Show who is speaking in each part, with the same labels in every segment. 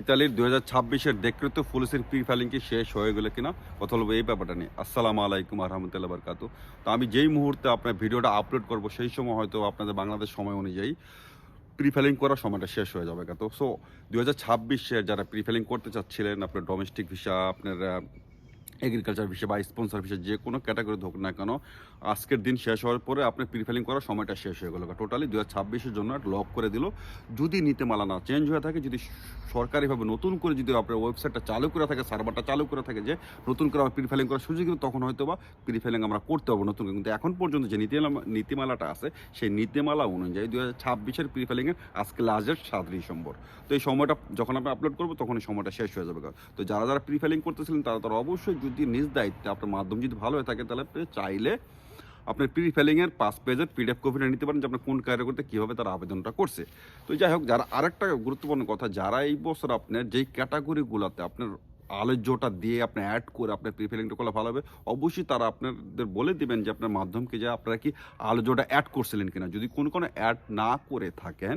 Speaker 1: ইতালির দু হাজার ছাব্বিশের দেখৃত পুলিশের প্রি ফাইলিং কি শেষ হয়ে গেলে কিনা? কথা বলব এই ব্যাপারটা নিয়ে। আসসালামু আলাইকুম আহমতুল্লাহ বারকাত তো আমি যেই মুহূর্তে আপনার ভিডিওটা আপলোড করব, সেই সময় হয়তো আপনাদের বাংলাদেশ সময় অনুযায়ী প্রি ফাইলিং করার সময়টা শেষ হয়ে যাবে। তো সো দুই হাজার যারা প্রি ফাইলিং করতে চাচ্ছিলেন, আপনার ডোমেস্টিক ভিসা আপনার এগ্রিকালচার ভিসা বা স্পন্সর ভিসা যে কোনো ক্যাটাগরি হোক না কেন, আজকের দিন শেষ হওয়ার পরে আপনার প্রিফাইলিং করার সময়টা শেষ হয়ে গেল। টোটালি দু হাজার জন্য লক করে দিল। যদি নীতিমালা না চেঞ্জ হয়ে থাকে, যদি সরকারিভাবে নতুন করে যদি আপনার ওয়েবসাইটটা চালু করে থাকে সার্ভারটা চালু করে থাকে, যে নতুন করে আমার প্রিফাইলিং করার সুযোগ কিন্তু তখন হয়তো বা প্রিফাইলিং আমরা করতে পারব নতুন কিন্তু এখন পর্যন্ত যে নীতিমালা, নীতিমালাটা আছে, সেই নীতিমালা অনুযায়ী দু হাজার ছাব্বিশের প্রিফাইলিংয়ের আজকে লাস্টের সাত ডিসেম্বর। তো এই সময়টা যখন আমরা আপলোড করব, তখন এই সময়টা শেষ হয়ে যাবে। তো যারা যারা প্রিফাইলিং করতেছিলেন, তারা তারা অবশ্যই যদি নিজ দায়িত্বে আপনার মাধ্যম যদি ভালো হয়ে থাকে, তাহলে চাইলে আপনার প্রি ফেলিংয়ের পাস পেজের পিডিএফ কপিটা নিতে পারেন যে আপনার কোন ক্যাটাগরিতে কীভাবে তারা আবেদনটা করছে। তো যাই হোক, যারা আরেকটা গুরুত্বপূর্ণ কথা, যারা এই বছর আপনার যেই ক্যাটাগরিগুলোতে আপনার আলোচ্যটা দিয়ে আপনি অ্যাড করে আপনার প্রি ফিলিংটা করলে ভালো হবে। অবশ্যই তারা আপনাদের বলে দিবেন যে আপনার মাধ্যমকে যে আপনারা কি আলোচ্যটা অ্যাড করছিলেন কিনা। যদি কোনো কোনো অ্যাড না করে থাকেন,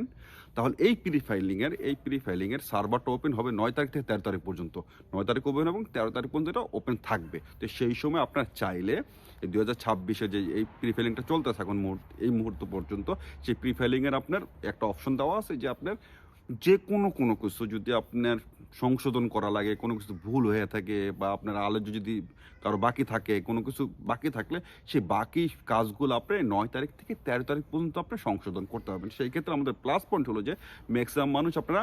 Speaker 1: তাহলে এই প্রি ফাইলিংয়ের এই প্রি ফাইলিংয়ের সার্ভারটা ওপেন হবে নয় তারিখ থেকে তেরো তারিখ পর্যন্ত। নয় তারিখ ওপেন এবং তেরো তারিখ পর্যন্ত এটা ওপেন থাকবে। তো সেই সময় আপনার চাইলে এই দু হাজার ছাব্বিশে যে এই প্রি ফাইলিংটা চলতেছে এখন মুহূর্ত, এই মুহূর্ত পর্যন্ত, সেই প্রি ফাইলিংয়ের আপনার একটা অপশন দেওয়া আছে যে আপনার যে কোনো কোনো কিছু যদি আপনার সংশোধন করা লাগে, কোনো কিছু ভুল হয়ে থাকে বা আপনার আলোচ্য যদি কারও বাকি থাকে, কোনো কিছু বাকি থাকলে সেই বাকি কাজগুলো আপনি নয় তারিখ থেকে তেরো তারিখ পর্যন্ত আপনি সংশোধন করতে পারবেন। সেই ক্ষেত্রে আমাদের প্লাস পয়েন্ট হলো যে ম্যাক্সিমাম মানুষ আপনারা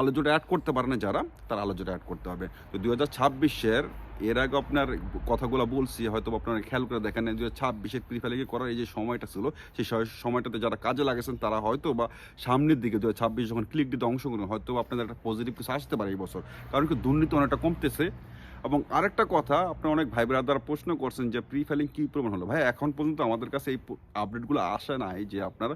Speaker 1: আলোচনা অ্যাড করতে পারেন যারা তারা আলোচনা অ্যাড করতে হবে। তো দু হাজার ছাব্বিশের এর আগে আপনার কথাগুলো বলছি হয়তো আপনারা খেয়াল করে দেখেন হাজার ছাব্বিশের প্রিফাইলিংয়ে করার এই যে সময়টা ছিল, সেই সময়টাতে যারা কাজে লাগাছেন, তারা হয়তো বা সামনের দিকে দু ছাব্বিশ যখন ক্লিক দিতে অংশগ্রহণ হয়তো আপনাদের একটা পজিটিভ কিছু আসতে পারে এই বছর। কারণ কি দুর্নীতি অনেকটা কমতেছে। এবং আরেকটা কথা, আপনার অনেক ভাই ব্রাদার প্রশ্ন করছেন যে প্রি ফাইলিং কী প্রমাণ হলো? ভাই, এখন পর্যন্ত আমাদের কাছে এই আপডেটগুলো আসে নাই যে আপনার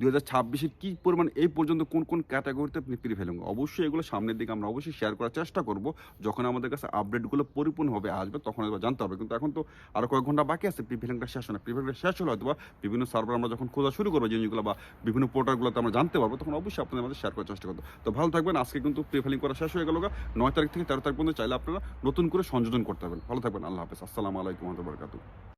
Speaker 1: দু হাজার ছাব্বিশে কী পরিমাণ এই পর্যন্ত কোন কোন ক্যাটাগরিতে আপনি প্রি ফাইলিং অবশ্যই এগুলো সামনের দিকে আমরা অবশ্যই শেয়ার করার চেষ্টা করব। যখন আমাদের কাছে আপডেটগুলো পরিপূর্ণভাবে আসবে, তখন এবার জানতে হবে। কিন্তু এখন তো আরও কয়েক ঘণ্টা বাকি আছে প্রি ফাইলিংটা শেষ হয় না। প্রি ফাইলিংটা শেষ হলে হয়তো বিভিন্ন সার্ভার আমরা যখন খোঁজা শুরু করব জিনিসগুলো বা বিভিন্ন পোর্টালগুলোতে আমরা জানতে পারব, তখন অবশ্যই আপনাদের আমাদের শেয়ার করার চেষ্টা করব। তো ভালো থাকবেন। আজকে কিন্তু প্রি ফাইলিং করা শেষ হয়ে গেল। নয় তারিখ থেকে তেরো তারিখ পর্যন্ত চাইলে আপনারা নতুন করে সংযোজন করতে পারবেন। ভালো থাকবেন। আল্লাহ হাফেজ। আসসালামু আলাইকুম রহমতুল্লাহ